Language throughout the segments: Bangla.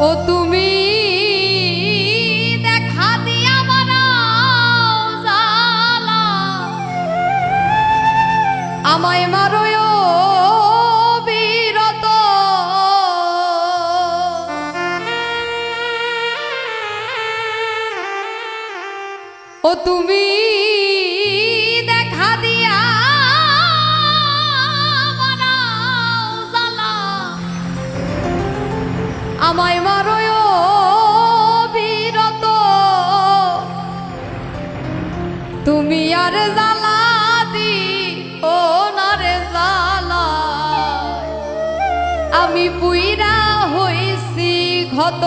ও তুমি দেখা দিয়া বানাও আমায় মা দুনিয়ার দি আমি পুইরা হইছি ঘত।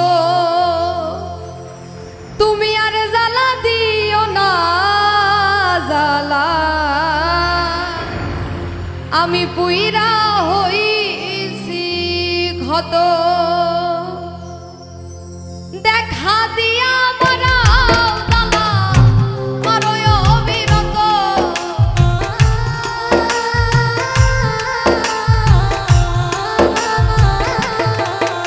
তুমি আর জ্বালা দিও না জ্বালা। আমি পুইরা হইছি ঘত। দেখা দি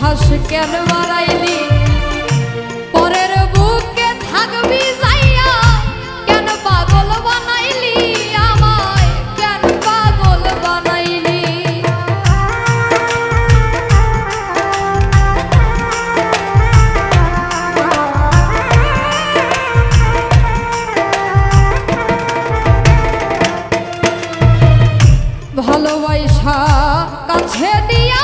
শ্বাস কেন বাড়াইলি? পরের বুকে থাকবি যাইয়া, কেন পাগল বানাইলি আমায়? কেন পাগল বানাইলি? ভালোবাসা কাছে দিয়া